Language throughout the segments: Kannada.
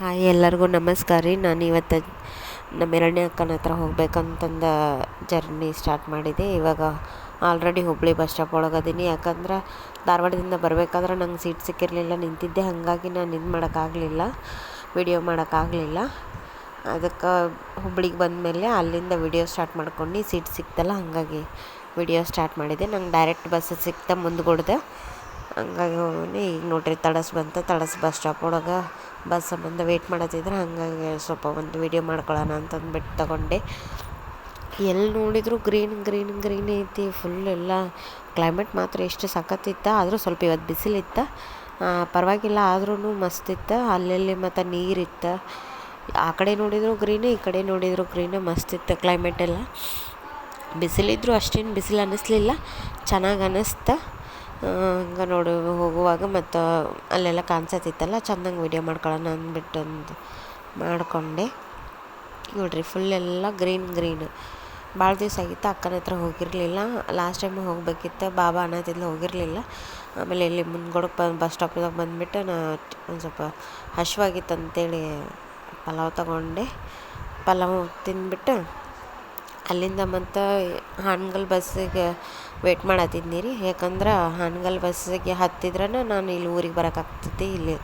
ಹಾಯ್ ಎಲ್ಲರಿಗೂ ನಮಸ್ಕಾರ ರೀ. ನಾನು ಇವತ್ತು ನಮ್ಮ ಎರಡನೇ ಅಕ್ಕನ ಹತ್ರ ಹೋಗ್ಬೇಕಂತಂದ ಜರ್ನಿ ಸ್ಟಾರ್ಟ್ ಮಾಡಿದೆ. ಇವಾಗ ಆಲ್ರೆಡಿ ಹುಬ್ಬಳ್ಳಿ ಬಸ್ ಸ್ಟಾಪ್ ಒಳಗೆ ಅದೀನಿ. ಯಾಕಂದ್ರೆ ಧಾರವಾಡದಿಂದ ಬರಬೇಕಾದ್ರೆ ನಂಗೆ ಸೀಟ್ ಸಿಕ್ಕಿರಲಿಲ್ಲ, ನಿಂತಿದ್ದೆ. ಹಾಗಾಗಿ ನಾನು ಇದು ಮಾಡೋಕ್ಕಾಗಲಿಲ್ಲ ವಿಡಿಯೋ ಮಾಡೋಕ್ಕಾಗಲಿಲ್ಲ. ಅದಕ್ಕೆ ಹುಬ್ಳಿಗೆ ಬಂದಮೇಲೆ ಅಲ್ಲಿಂದ ವಿಡಿಯೋ ಸ್ಟಾರ್ಟ್ ಮಾಡ್ಕೊಂಡು ಸೀಟ್ ಸಿಕ್ತಲ್ಲ, ಹಾಗಾಗಿ ವಿಡಿಯೋ ಸ್ಟಾರ್ಟ್ ಮಾಡಿದೆ. ನಂಗೆ ಡೈರೆಕ್ಟ್ ಬಸ್ ಸಿಕ್ತಾ ಮುಂದ್ಗೊಡ್ದೆ. ಹಂಗಾಗಿ ಹೋಗಿ ಈಗ ನೋಡ್ರಿ, ತಡಸ್ ಬಂತು, ತಡಸ್ ಬಸ್ ಸ್ಟಾಪ್ ಒಳಗೆ ಬಸ್ ಸಂಬಂಧ ವೆಯ್ಟ್ ಮಾಡತ್ತಿದ್ರೆ ಹಾಗಾಗಿ ಸ್ವಲ್ಪ ಒಂದು ವೀಡಿಯೋ ಮಾಡ್ಕೊಳ್ಳೋಣ ಅಂತಂದ್ಬಿಟ್ಟು ತಗೊಂಡೆ. ಎಲ್ಲಿ ನೋಡಿದರೂ ಗ್ರೀನ್ ಗ್ರೀನ್ ಗ್ರೀನ್ ಐತಿ ಫುಲ್ ಎಲ್ಲ ಕ್ಲೈಮೇಟ್ ಮಾತ್ರ ಎಷ್ಟು ಸಖತ್ತಿತ್ತು, ಆದರೂ ಸ್ವಲ್ಪ ಇವತ್ತು ಬಿಸಿಲಿತ್ತು. ಪರವಾಗಿಲ್ಲ ಆದ್ರೂ ಮಸ್ತಿತ್ತು. ಅಲ್ಲಲ್ಲಿ ಮತ್ತು ನೀರಿತ್ತು. ಆ ಕಡೆ ನೋಡಿದರೂ ಗ್ರೀನ್ ಈ ಕಡೆ ನೋಡಿದರೂ ಗ್ರೀನೇ ಮಸ್ತಿತ್ತು ಕ್ಲೈಮೇಟ್ ಎಲ್ಲ. ಬಿಸಿಲಿದ್ರೂ ಅಷ್ಟೇನು ಬಿಸಿಲು ಅನ್ನಿಸ್ಲಿಲ್ಲ ಚೆನ್ನಾಗಿ ಅನ್ನಿಸ್ತು ಹಂಗೆ ನೋಡಿ, ಹೋಗುವಾಗ ಮತ್ತು ಅಲ್ಲೆಲ್ಲ ಕಾಣಿಸತ್ತಿತ್ತಲ್ಲ ಚಂದಂಗೆ ವೀಡಿಯೋ ಮಾಡ್ಕೊಳ್ಳೋಣ ಅಂದ್ಬಿಟ್ಟು ಒಂದು ಮಾಡಿಕೊಂಡೆ. ನೋಡ್ರಿ ಫುಲ್ ಎಲ್ಲ ಗ್ರೀನ್ ಗ್ರೀನ್ ಭಾಳ ದಿವಸ ಆಗಿತ್ತು ಅಕ್ಕನ ಹತ್ರ ಹೋಗಿರಲಿಲ್ಲ. ಲಾಸ್ಟ್ ಟೈಮ್ ಹೋಗಬೇಕಿತ್ತು, ಬಾಬಾ ಅನ್ನತಿದ್ಲು ಹೋಗಿರಲಿಲ್ಲ. ಆಮೇಲೆ ಇಲ್ಲಿ ಮುಂದ್ಗಡೆ ಬಂದು ಬಸ್ ಸ್ಟಾಪ್ದಾಗ ಬಂದುಬಿಟ್ಟು ನಾ ಒಂದು ಸ್ವಲ್ಪ ಹಶ್ವಾಗಿತ್ತು ಅಂತೇಳಿ ಪಲಾವ್ ತಗೊಂಡೆ. ಪಲಾವ್ ತಿಂದ್ಬಿಟ್ಟು ಅಲ್ಲಿಂದ ಮತ್ತು ಹಾನಗಲ್ ಬಸ್ಸಿಗೆ ವೇಟ್ ಮಾಡತ್ತಿದ್ನಿ ರೀ ಯಾಕಂದ್ರೆ ಹಾನಗಲ್ ಬಸ್ಸಿಗೆ ಹತ್ತಿದ್ರೆ ನಾನು ಇಲ್ಲಿ ಊರಿಗೆ ಬರೋಕ್ಕಾಗ್ತೈತಿ ಇಲ್ಲಿ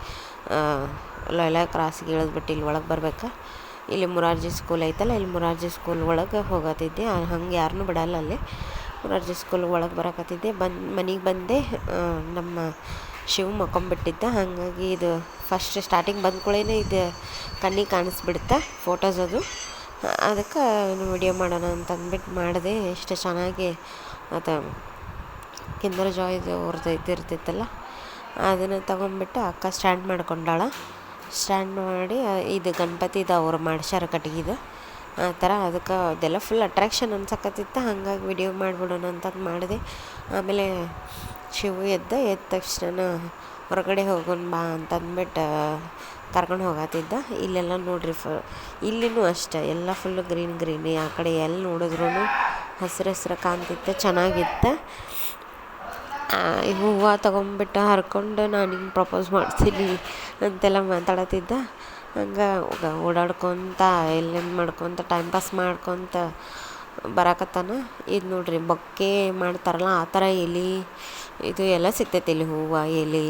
ಲೈಲ ಕ್ರಾಸಿಗೆ ಇಳಿದ್ಬಿಟ್ಟು ಇಲ್ಲಿ ಒಳಗೆ ಬರ್ಬೇಕು. ಇಲ್ಲಿ ಮುರಾರ್ಜಿ ಸ್ಕೂಲ್ ಐತಲ್ಲ, ಇಲ್ಲಿ ಮುರಾರ್ಜಿ ಸ್ಕೂಲ್ ಒಳಗೆ ಹೋಗತ್ತಿದ್ದೆ ಹಂಗೆ ಯಾರನ್ನೂ ಬಿಡಲ್ಲ ಅಲ್ಲಿ. ಮುರಾರ್ಜಿ ಸ್ಕೂಲ್ ಒಳಗೆ ಬರಕತ್ತಿದ್ದೆ ಬಂದು, ಮನೆಗೆ ಬಂದೆ. ನಮ್ಮ ಶಿವ ಮಕ್ಕೊಂಬಿಟ್ಟಿದ್ದ ಹಾಗಾಗಿ ಇದು ಫಸ್ಟ್ ಸ್ಟಾರ್ಟಿಂಗ್ ಬಂದ ಕೂಡಲೇ ಇದು ಕಣ್ಣಿಗೆ ಕಾಣಿಸ್ಬಿಡುತ್ತೆ ಫೋಟೋಸ್ ಅದು. ಅದಕ್ಕೆ ವಿಡಿಯೋ ಮಾಡೋಣ ಅಂತ ಅಂದ್ಬಿಟ್ಟು ಮಾಡಿದೆ. ಎಷ್ಟು ಚೆನ್ನಾಗಿ ಅದು ಕಿಂದರ್ ಜಾಯ್ ಅವ್ರದ್ದು ಇದು ಇರ್ತಿತ್ತಲ್ಲ, ಅದನ್ನು ತಗೊಂಡ್ಬಿಟ್ಟು ಅಕ್ಕ ಸ್ಟ್ಯಾಂಡ್ ಮಾಡ್ಕೊಂಡಾಳ. ಸ್ಟ್ಯಾಂಡ್ ಮಾಡಿ ಇದು ಗಣಪತಿದು ಅವ್ರು ಮಾಡ್ಸ್ಯಾರ ಕಟ್ಟಿಗೆದು. ಆ ಥರ ಅದಕ್ಕೆ ಅದೆಲ್ಲ ಫುಲ್ ಅಟ್ರಾಕ್ಷನ್ ಅನ್ಸಕತ್ತಿತ್ತು. ಹಾಗಾಗಿ ವಿಡಿಯೋ ಮಾಡಿಬಿಡೋಣ ಅಂತಂದು ಮಾಡಿದೆ. ಆಮೇಲೆ ಶಿವು ಎದ್ದ ಎದ್ದ ತಕ್ಷಣ ಹೊರಗಡೆ ಹೋಗೋಣ ಬಾ ಅಂತಂದ್ಬಿಟ್ಟು ಕರ್ಕೊಂಡು ಹೋಗತ್ತಿದ್ದ ಇಲ್ಲೆಲ್ಲ ನೋಡ್ರಿ ಫ, ಇಲ್ಲಿನೂ ಅಷ್ಟೆ, ಎಲ್ಲ ಫುಲ್ಲು ಗ್ರೀನ್ ಗ್ರೀನಿ ಆ ಕಡೆ ಎಲ್ಲಿ ನೋಡಿದ್ರೂ ಹಸ್ರು ಹಸ್ರು ಕಾಣ್ತಿತ್ತು, ಚೆನ್ನಾಗಿತ್ತು. ಹೂವು ತೊಗೊಂಬಿಟ್ಟು ಹರ್ಕೊಂಡು ನಾನು ಹಿಂಗೆ ಪ್ರಪೋಸ್ ಮಾಡ್ತೀನಿ ಅಂತೆಲ್ಲ ಮಾತಾಡತ್ತಿದ್ದ ಹಂಗೆ ಓಡಾಡ್ಕೊತ ಎಲ್ಲೇನು ಮಾಡ್ಕೊತ ಟೈಮ್ ಪಾಸ್ ಮಾಡ್ಕೊತ ಬರಾಕತ್ತಾನ. ಇದು ನೋಡ್ರಿ, ಬೊಕ್ಕೆ ಮಾಡ್ತಾರಲ್ಲ, ಆ ಥರ ಎಲೆ, ಇದು ಎಲ್ಲ ಸಿಗ್ತೈತಿ ಇಲ್ಲಿ ಹೂವು, ಎಲೆ.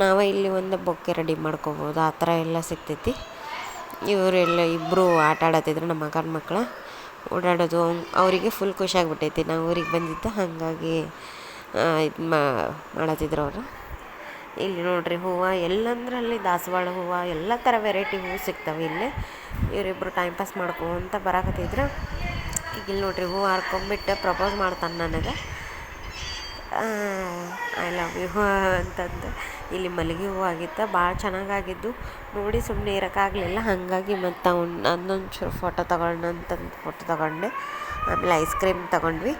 ನಾವೇ ಇಲ್ಲಿ ಒಂದು ಬೊಕ್ಕೆ ರೆಡಿ ಮಾಡ್ಕೊಬೋದು. ಆ ಥರ ಎಲ್ಲ ಸಿಗ್ತೈತಿ. ಇವರೆಲ್ಲ ಇಬ್ಬರು ಆಟ ಆಡತ್ತಿದ್ರು ನಮ್ಮ ಮಗನ ಮಕ್ಕಳು. ಓಡಾಡೋದು ಅವರಿಗೆ ಫುಲ್ ಖುಷಿ ಆಗ್ಬಿಟ್ಟೈತಿ. ನಾವು ಊರಿಗೆ ಬಂದಿದ್ದು ಹಾಗಾಗಿ ಇದು ಮಾಡತ್ತಿದ್ರು ಅವರು. ಇಲ್ಲಿ ನೋಡ್ರಿ ಹೂವು ಎಲ್ಲಂದ್ರೆ ಅಲ್ಲಿ ದಾಸವಾಳ ಹೂವು, ಎಲ್ಲ ಥರ ವೆರೈಟಿ ಹೂವು ಸಿಗ್ತವೆ ಇಲ್ಲಿ. ಇವರಿಬ್ಬರು ಟೈಮ್ ಪಾಸ್ ಮಾಡ್ಕೊಂತ ಬರಾಕತ್ತಿದ್ರು. ಈಗ ಇಲ್ಲಿ ನೋಡ್ರಿ ಹೂವು ಹಾರ್ಕೊಂಬಿಟ್ಟು ಪ್ರಪೋಸ್ ಮಾಡ್ತಾನೆ ನನಗೆ. ಐ ಲವ್ ಯು ಅಂತಂದು. ಇಲ್ಲಿ ಮಲ್ಲಿಗೆ ಹೂವು ಆಗಿತ್ತು. ಭಾಳ ಚೆನ್ನಾಗಾಗಿದ್ದು. ನೋಡಿ ಸುಮ್ಮನೆ ಇರೋಕ್ಕಾಗಲಿಲ್ಲ ಹಾಗಾಗಿ ಮತ್ತು ಅವ್ನು ಅದನ್ನೊಂಚೂರು ಫೋಟೋ ತಗೊಳ್ಳೋಣ ಅಂತಂದು ಫೋಟೋ ತಗೊಂಡೆ. ಆಮೇಲೆ ಐಸ್ ಕ್ರೀಮ್ ತಗೊಂಡ್ವಿ.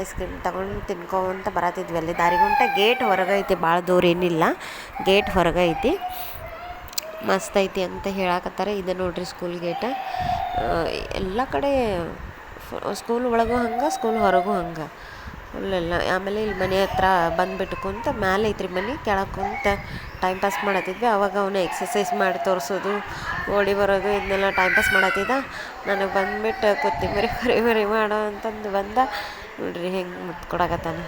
ಐಸ್ ಕ್ರೀಮ್ ತಗೊಂಡು ತಿನ್ಕೊಂತ ಬರತಿದ್ವಿ ಅಲ್ಲಿ. ದಾರಿಗುಂಟ ಗೇಟ್ ಹೊರಗೈತಿ ಭಾಳ ದೂರ ಏನಿಲ್ಲ. ಗೇಟ್ ಹೊರಗೈತಿ ಮಸ್ತ್ ಐತಿ ಅಂತ ಹೇಳಕತ್ತಾರೆ. ಇದು ನೋಡ್ರಿ ಸ್ಕೂಲ್ ಗೇಟ ಎಲ್ಲ ಕಡೆ ಸ್ಕೂಲ್ ಒಳಗೂ ಹಂಗೆ ಸ್ಕೂಲ್ ಹೊರಗೂ ಹಂಗೆ. ಫುಲ್ಲೆಲ್ಲ ಆಮೇಲೆ ಇಲ್ಲಿ ಮನೆ ಹತ್ರ ಬಂದುಬಿಟ್ಟು ಕುಂತ ಮ್ಯಾಲೆ ಐತ್ರಿ ಮನೆ, ಕೆಳಗೆ ಕುಂತ ಟೈಮ್ ಪಾಸ್ ಮಾಡತ್ತಿದ್ವಿ. ಅವಾಗ ಅವನು ಎಕ್ಸಸೈಸ್ ಮಾಡಿ ತೋರಿಸೋದು, ಓಡಿ ಬರೋದು, ಇದನ್ನೆಲ್ಲ ಟೈಮ್ ಪಾಸ್ ಮಾಡತ್ತಿದ್ದ. ನನಗೆ ಬಂದುಬಿಟ್ಟು ಕೊತ್ತಿಂಬರಿ ಮರಿ ಮರಿ ಮಾಡೋ ಅಂತಂದು ಬಂದ. ನೋಡ್ರಿ ಹೆಂಗೆ ಮುತ್ತು ಕೊಡಕತ್ತಾನ